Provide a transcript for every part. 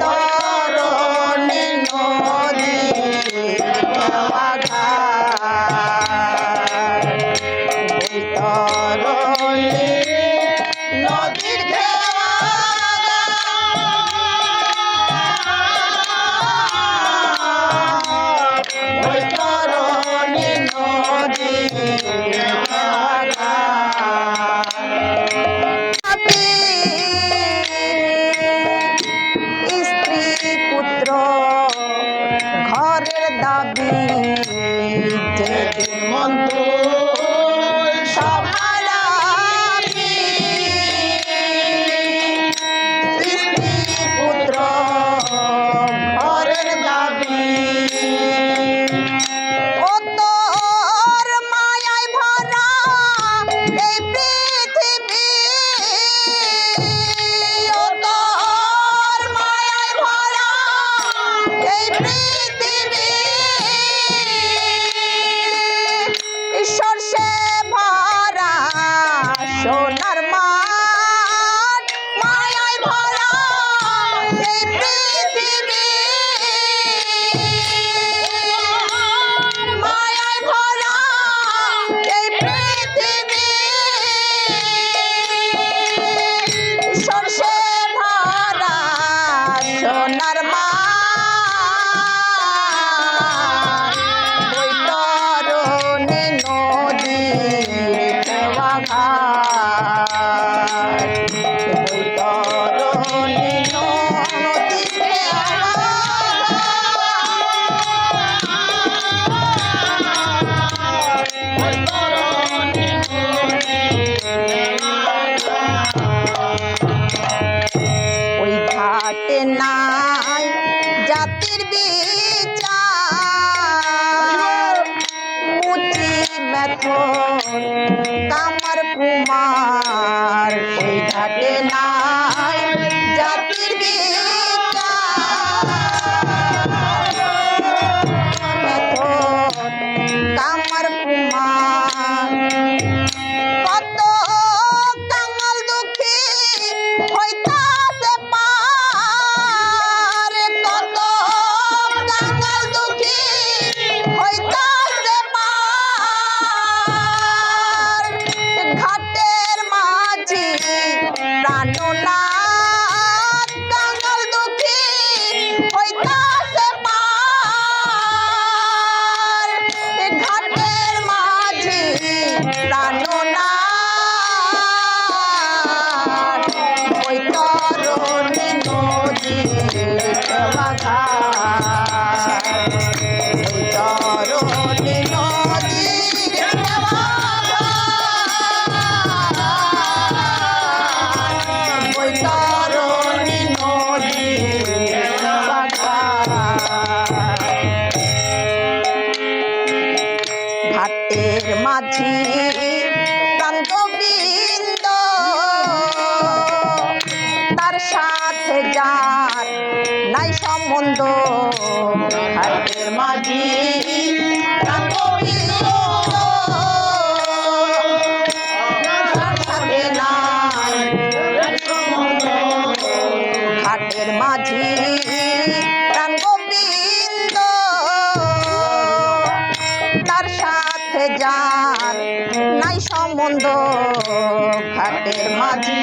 Bye. not a mom. জাতির বিচার। মুতি মেথন কামার কুমার। ওই ঘাটে না 发财 মন্দ হাইতে মাঝি হাটের মাঝি রাঙ্গবিন্দ তার সাথে যার নাই সম্বন্ধ। হাটের মাঝি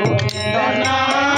গোবিন্দ নাম